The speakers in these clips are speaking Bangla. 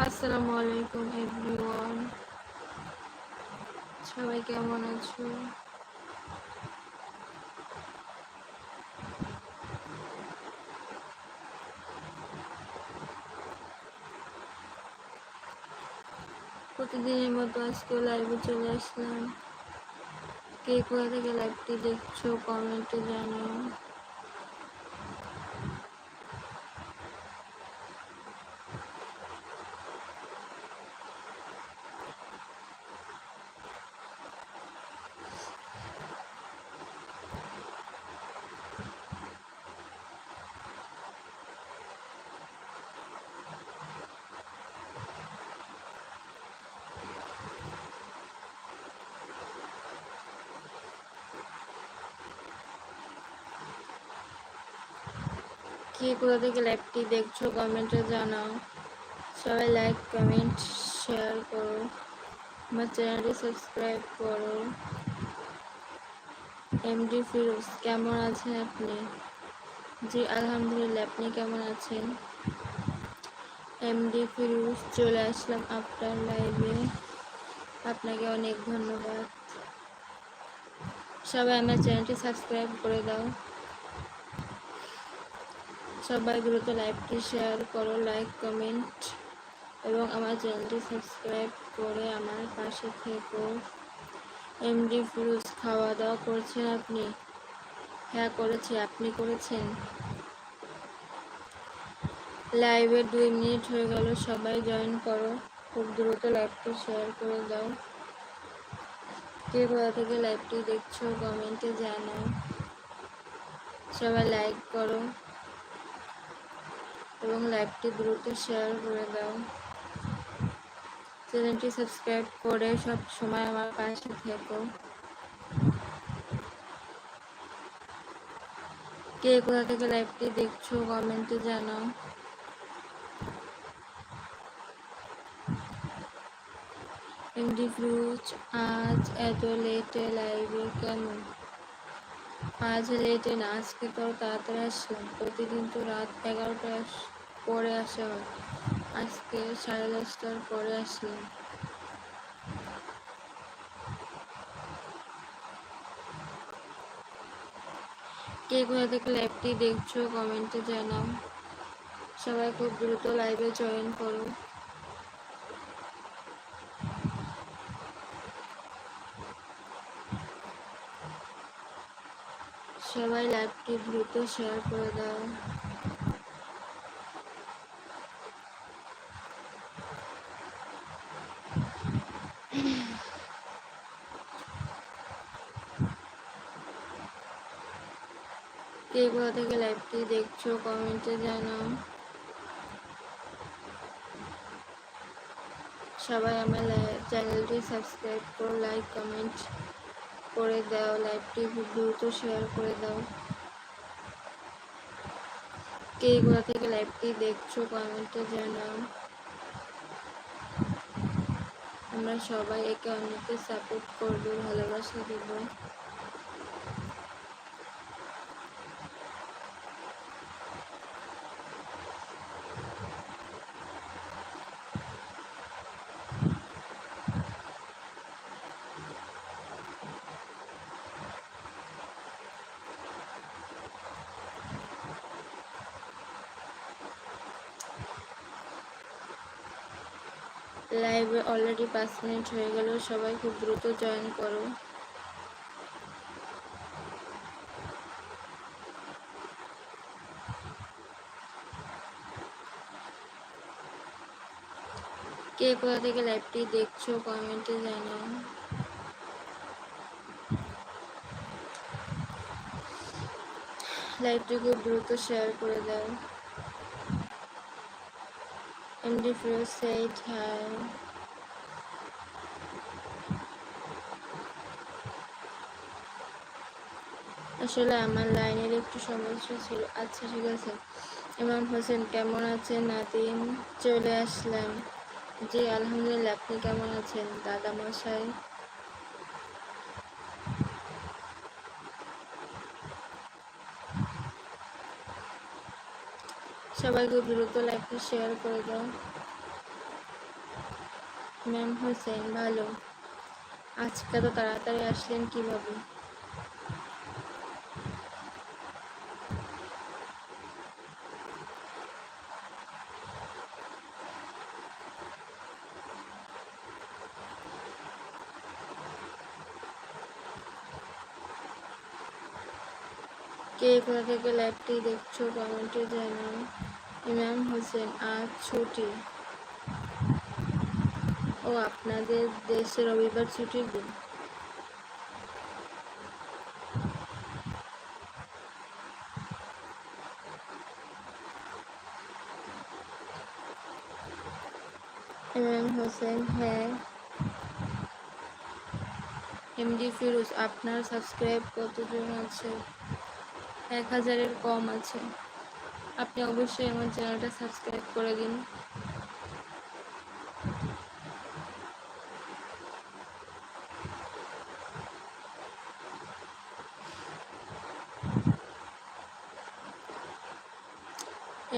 আসসালামু আলাইকুম, এভরিওয়ান। সবাই কেমন আছো? প্রতিদিনের মতো আজকে লাইভে চলে আসলাম। কে কোথা থেকে লাইভটি দেখছ? কমেন্টে জানাও। কে কোথা থেকে লাইভটি দেখছ? কমেন্টে জানাও। সবাই লাইক কমেন্ট শেয়ার করো। আমার চ্যানেলটি সাবস্ক্রাইব করো। এমডি ফিরোজ কেমন আছেন আপনি? জি, আলহামদুলিল্লাহ, আপনি কেমন আছেন? এমডি ফিরোজ চলে আসলাম আপনার লাইভে আপনাকে অনেক ধন্যবাদ। সবাই আমার চ্যানেলটি সাবস্ক্রাইব করে দাও। সবাই দ্রুত লাইভটি শেয়ার করো, লাইক, কমেন্ট এবং আমার চ্যানেলটি সাবস্ক্রাইব করে আমার পাশে থেকো। এমডি ফিরোজ খাওয়া দাওয়া করছেন আপনি? হ্যাঁ করেছি। আপনি করেছেন? লাইভে দুই মিনিট হয়ে গেল, সবাই জয়েন করো। খুব দ্রুত লাইভটি শেয়ার করে দাও। কে কোথা থেকে লাইভটি দেখছ কমেন্টে জানাও। সবাই লাইক করো। এবং লাইভটি দ্রুত শেয়ার করে দাও। চ্যানেলটি সাবস্ক্রাইব করে সব সময় আমার পাশে থেকো। কে কোথা থেকে লাইভটি দেখছ কমেন্টে জানাও। এমডি ফ্রুজ, আজ এত লেটে লাইভে কেন? আজ লেটে না, আজকে তো তাড়াতাড়ি আসলাম। প্রতিদিন তো রাত এগারোটার পরে আসা আজকে সাড়ে দশটার পরে আসলাম। কে কোথা থেকে লাইভটি দেখছ কমেন্টে জানাও। সবাই খুব দ্রুত লাইভে জয়েন করো। সবাই লাইভটি দ্রুত শেয়ার করে দাও কে কোথা থেকে লাইভটি দেখছ কমেন্টে জানাও। সবাই আমার চ্যানেলটি সাবস্ক্রাইব করো, লাইক, কমেন্ট করে দাও, লাইভটি দ্রুত শেয়ার করে দাও। কে কোথা থেকে লাইভটি দেখছ কমেন্টে জানাও। আমরা সবাই একে অন্যকে সাপোর্ট করব, ভালোবাসা দেবো। লাইভে অলরেডি পাঁচ মিনিট হয়ে গেল, সবাই খুব দ্রুত জয়েন করো। কে কোথা থেকে লাইভটি দেখছ কমেন্টে জানাও। লাইভটি খুব দ্রুত শেয়ার করে দাও। MD you say time. আসলে আমার লাইনের একটু সমস্যা ছিল। আচ্ছা ঠিক আছে। ইমাম হোসেন, কেমন আছেন? নাতিন চলে আসলাম। জি, আলহামদুলিল্লাহ, আপনি কেমন আছেন? দাদা মশাই? সবাইকে দ্রুত লাইভটি শেয়ার করে দাও। ম্যাম হোসেন ভালো। আজকে তো তাড়াতাড়ি আসলেন কীভাবে? কে কোথা থেকে লাইভটি দেখছ? কমেন্টে জানাও। ইমাম হোসেন, আজ ছুটি। ও, আপনাদের দেশে রবিবার ছুটির দিন। ইমাম হোসেন হ্যাঁ। এমডি ফিরোজ, আপনার সাবস্ক্রাইব কতজন আছে? এক হাজারের কম আছে। আপনি অবশ্যই আমার চ্যানেলটা সাবস্ক্রাইব করে দিন।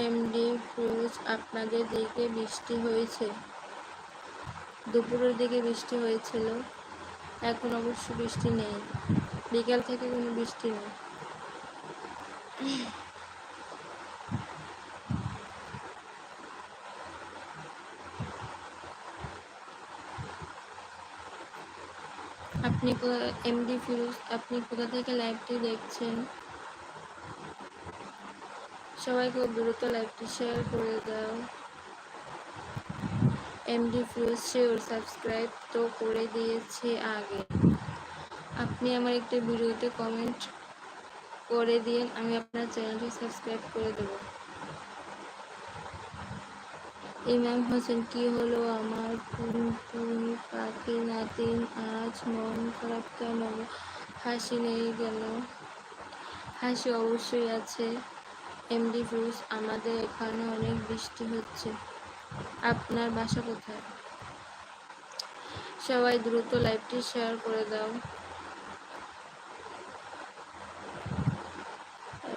এমডি ফিরোজ আপনাদের দিকে বৃষ্টি হয়েছে। দুপুরের দিকে বৃষ্টি হয়েছিল। এখন অবশ্য বৃষ্টি নেই। বিকাল থেকে কোনো বৃষ্টি নেই আপনি এমডি ফিরোজ আপনি কোথা থেকে লাইভটি দেখছেন? সবাইকে দ্রুত লাইভটি শেয়ার করে দাও। এমডি ফিরোজ শিওর সাবস্ক্রাইব তো করে দিয়েছি আগে। আপনি আমার একটি ভিডিওতে কমেন্ট করে দিন, আমি আপনার চ্যানেলটি সাবস্ক্রাইব করে দেব। ইমাম হোসেন, কি হলো আমার? টুনটুনি পাখি নাতিন আজ মন খারাপ কেন? হাসি নেই গেল হাসি অবশ্যই আছে। এমডি ফিরোজ, আমাদের এখানে অনেক বৃষ্টি হচ্ছে। আপনার বাসা কোথায়? সবাই দ্রুত লাইভটি শেয়ার করে দাও।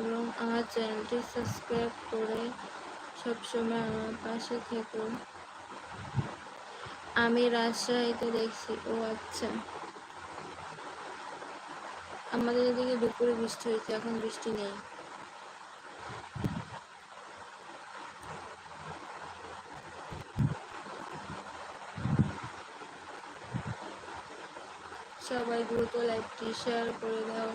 এবং আমার চ্যানেলটি সাবস্ক্রাইব করে সবসময় আমার পাশে থেকো। আমি রাজশাহীতে দেখছি। ও আচ্ছা। আমাদের এদিকে দুপুরে বৃষ্টি হয়েছে, এখন বৃষ্টি নেই। সবাই দ্রুত লাইভটি শেয়ার করে দাও।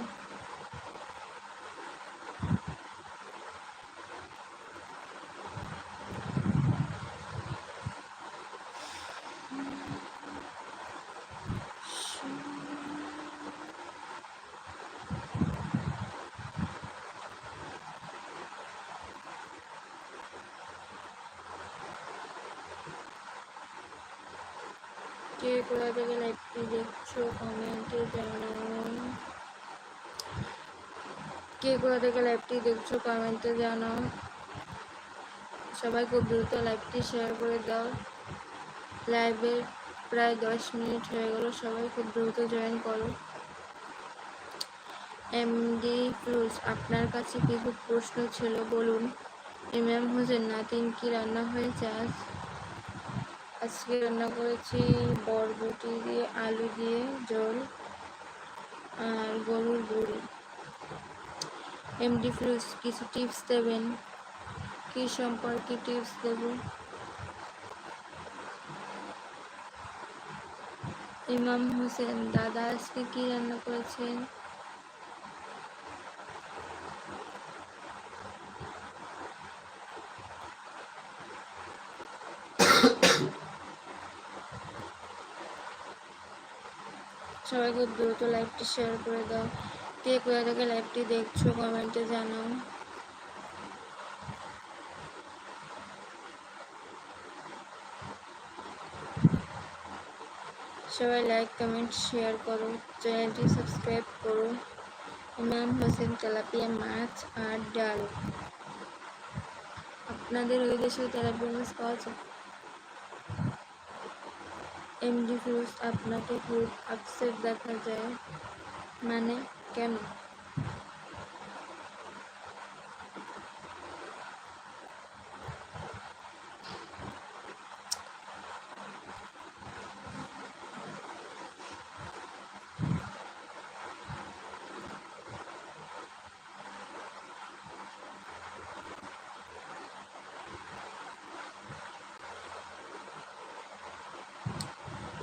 থেকে লাইভটি দেখছ কমেন্টে জানাও। কে কোথা থেকে লাইভটি দেখছ কমেন্টে জানাও। সবাই খুব দ্রুত লাইভটি শেয়ার করে দাও। লাইভের প্রায় দশ মিনিট হয়ে গেল, সবাই খুব দ্রুত জয়েন করো। এমডি ফ্রুজ আপনার কাছে কিছু প্রশ্ন ছিল, বলুন। ইমাম হোসেন, নাতিন, কি রান্না হয়েছে আজ? আজকে রান্না করেছি বরবটি দিয়ে, আলু দিয়ে, জল আর গরুর বুড়ি এমডি ফ্রুজ কিছু টিপস দেবেন? কি সম্পর্কে টিপস দেব? ইমাম হোসেন দাদা আজকে কি রান্না করেছেন? সবাই খুব দ্রুত লাইভটি শেয়ার করে দাও। কে কোথা থেকে লাইভটি দেখছ কমেন্টে জানাও। সবাই লাইক, কমেন্ট, শেয়ার করো। চ্যানেলটি সাবস্ক্রাইব করো। ইমাম হোসেন, তেলাপিয়া, মাছ আর ডাল। আপনাদের ওই দেশেও তেলাপিয়া মাছ পাওয়া যায়? এমডি ফিরোজ আপনাকে খুব আপসেট দেখা যায় মানে কেন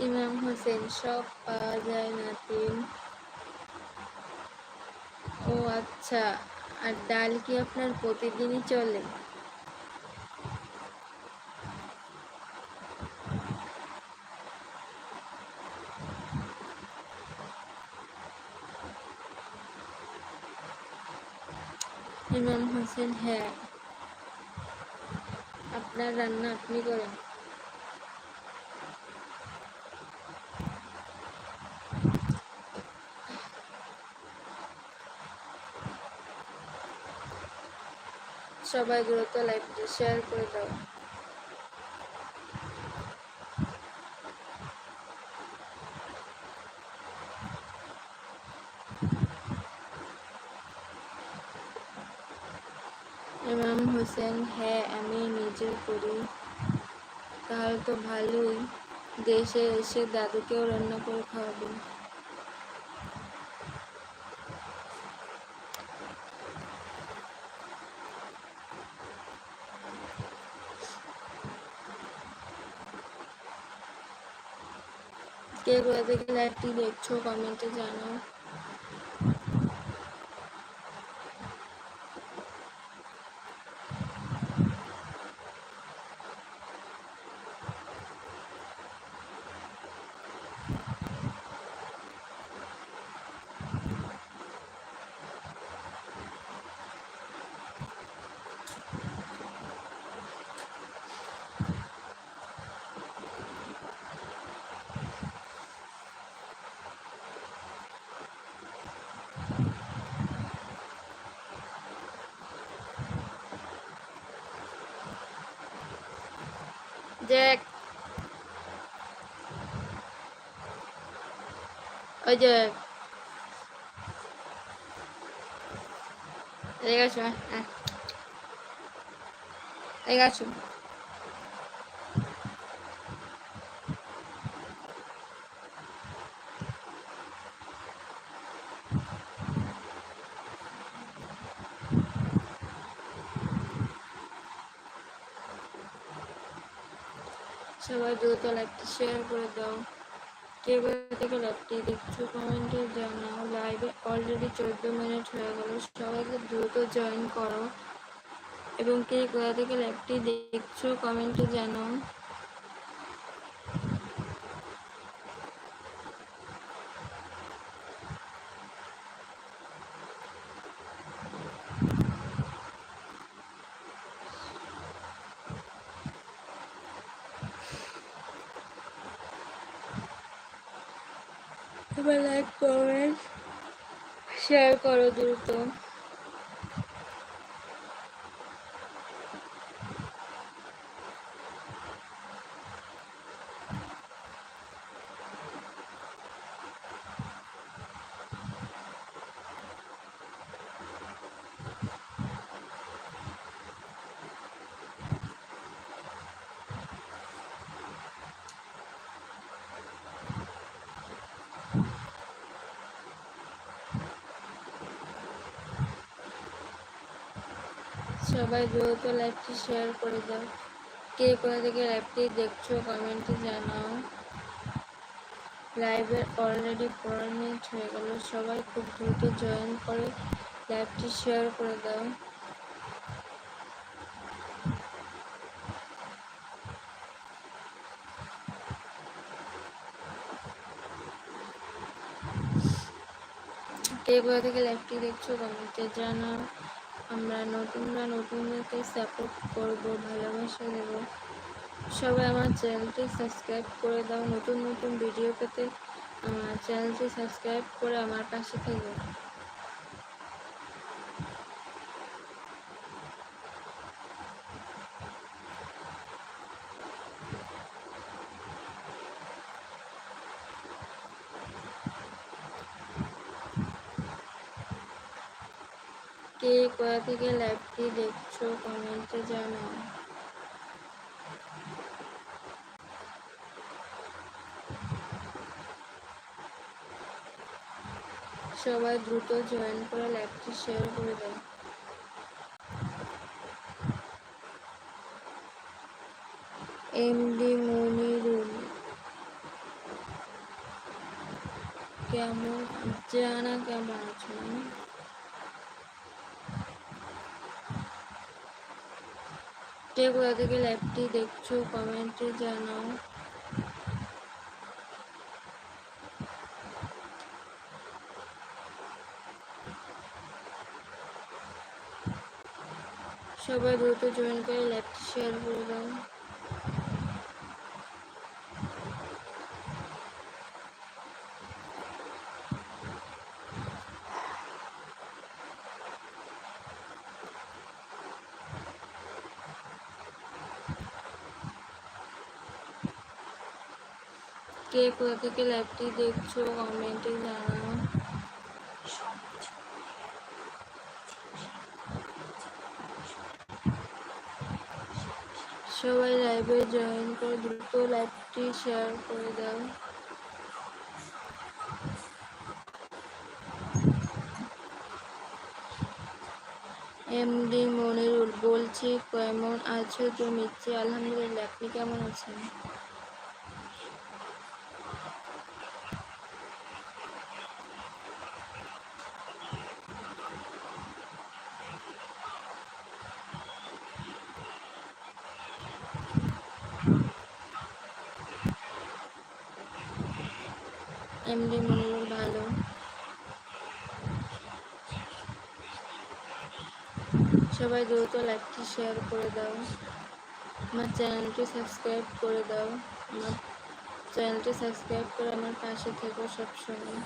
ইমাম হোসেন, সব পাওয়া যায় না তিন। ও আচ্ছা আর ডাল কি আপনার প্রতিদিনই চলে? ইমাম হোসেন হ্যাঁ। আপনার রান্না আপনি করেন। সবাই দ্রুত লাইভটি শেয়ার করে দাও। ইমাম হোসেন হ্যাঁ আমি নিজে করি। তাহলে তো ভালোই। দেশে এসে দাদুকেও রান্না করে খাওয়াবেন কে কোথা থেকে লাইভটি দেখছ কমেন্টে জানাও। জ্যাক ওই যে। এদিকে আসো হ্যাঁ। এদিকে সবাই দ্রুত লাইভটি শেয়ার করে দাও। কে থেকে লাইভটি দেখছ কমেন্টে জানাও। লাইভে অলরেডি চোদ্দ মিনিট হয়ে গেল, সবাইকে দ্রুত জয়েন করো। এবং কে কোথা থেকে লাইভটি দেখছ কমেন্টে জানাও এবার লাইক কমেন্ট শেয়ার করো দ্রুত সবাই দ্রুত লাইভটি শেয়ার করে দাও। কে কোথা থেকে লাইভটি দেখছ কমেন্টে জানাও। লাইভের অলরেডি মিনিট হয়ে গেল, সবাই খুব দ্রুত জয়েন করে লাইভটি শেয়ার করে দাও। কে কোথা থেকে লাইভটি দেখছ কমেন্টে জানাও। আমরা নতুনরা নতুনদেরকে সাপোর্ট করব, ভালোবাসা দেব। সবাই আমার চ্যানেলটি সাবস্ক্রাইব করে দাও। নতুন নতুন ভিডিও পেতে আমার চ্যানেলটি সাবস্ক্রাইব করে আমার পাশে থেকো কে কোথা থেকে লাইভটি দেখছ কমেন্টে জানাও সবাই দ্রুত জয়েন করে লাইভটি শেয়ার করে দাও এমডি মনিরুল কেমন? জানা কেমন আছো? কে কোথা থেকে লাইভটি দেখছ? কমেন্টে জানাও। সবাই দ্রুত জয়েন করে লাইভটি শেয়ার করে দাও। কে কোথা থেকে লাইভটি দেখছ? কমেন্টে জানাও। সবাই লাইভে জয়েন করে দ্রুত লাইভটি শেয়ার করে দাও। এমডি মনিরুল বলছি, কেমন আছো? তুমি আলহামদুলিল্লাহ, আপনি কেমন আছেন? এমডি মনিরুল ভালো। সবাই দ্রুত লাইকটি শেয়ার করে দাও। আমার চ্যানেলটি সাবস্ক্রাইব করে দাও। আমার চ্যানেলটি সাবস্ক্রাইব করে আমার পাশে থেকো সবসময়।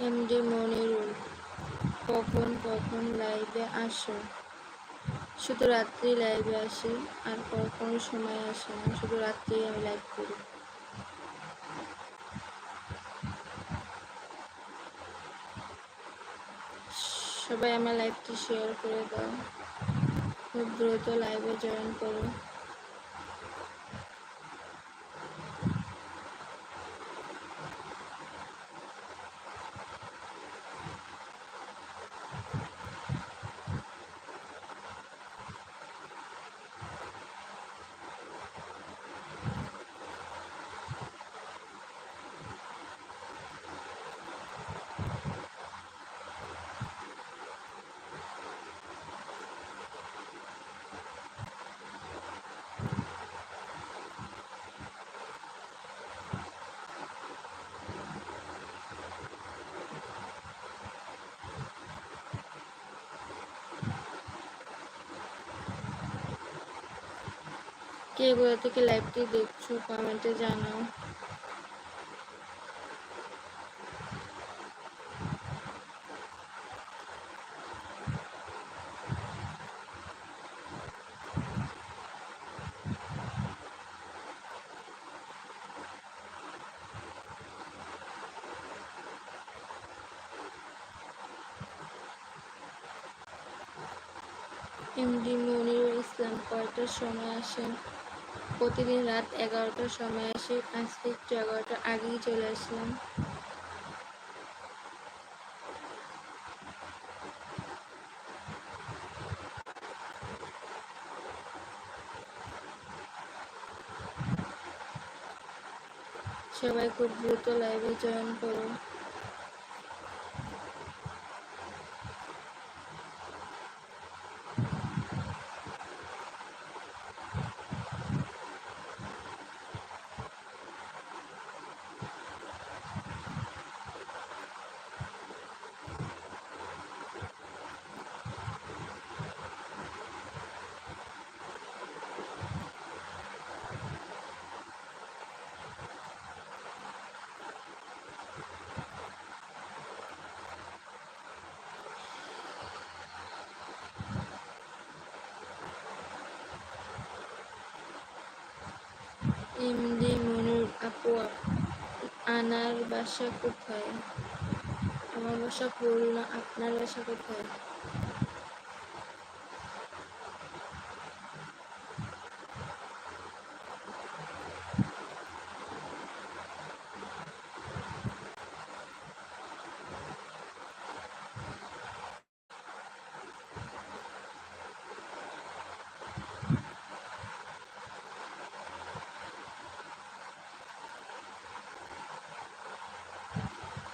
এমডি মনিরুল কখন কখন লাইভে আসো? শুধু রাত্রি লাইভে আসি আর কখনো সময় আসে না, শুধু রাত্রি আমি লাইভ করি। সবাই আমার লাইভটি শেয়ার করে দাও। খুব দ্রুত লাইভে জয়েন করো। কে কোথা থেকে লাইভটি দেখছ? কমেন্টে জানাও। এমডি মনিরুল ইসলাম কয়টার সময় আসেন? প্রতিদিন রাত এগারোটার সময় আসি আজকে একটু এগারোটার আগেই চলে আসলাম। সবাই খুব দ্রুত লাইভে জয়েন করো এমডি মনুর আপু আনার বাসা কোথায়? আমার বাসা খুলনা আপনার বাসা কোথায়?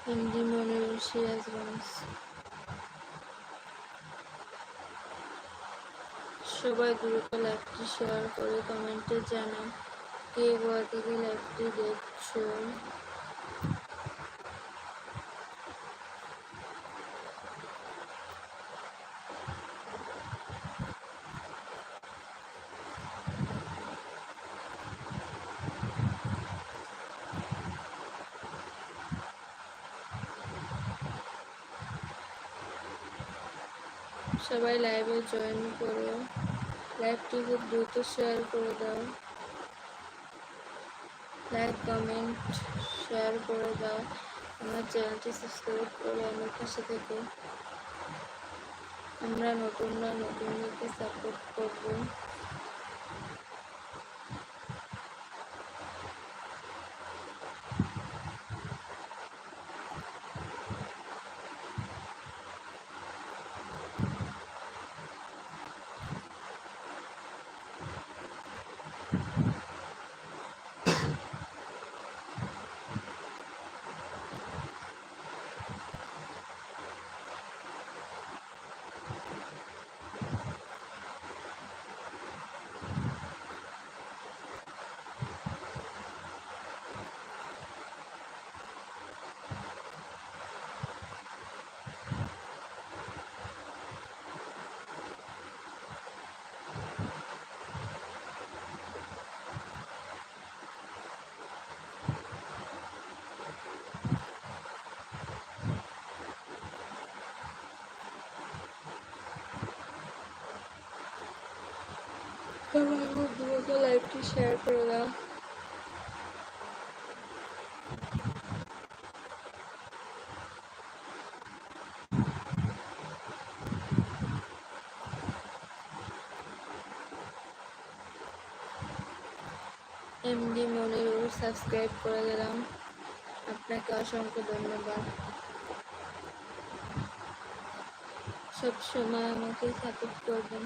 এমডি মনির সিরাজগঞ্জ সবাই দ্রুত লাইভটি শেয়ার করে কমেন্টে জানান, কে গোয়া থেকে লাইভটি দেখছ? সবাই লাইভে জয়েন করো। লাইভটি খুব দ্রুত শেয়ার করে দাও। লাইক কমেন্ট শেয়ার করে দাও। আমার চ্যানেলটি সাবস্ক্রাইব করে আমার কাছে থেকে। আমরা নতুনরা নতুনদেরকে সাপোর্ট করব। করে দাও এমডি মনিরুল, সাবস্ক্রাইব করে দিলাম। আপনাকে অসংখ্য ধন্যবাদ। সব সময় আমাকে সাপোর্ট করবেন।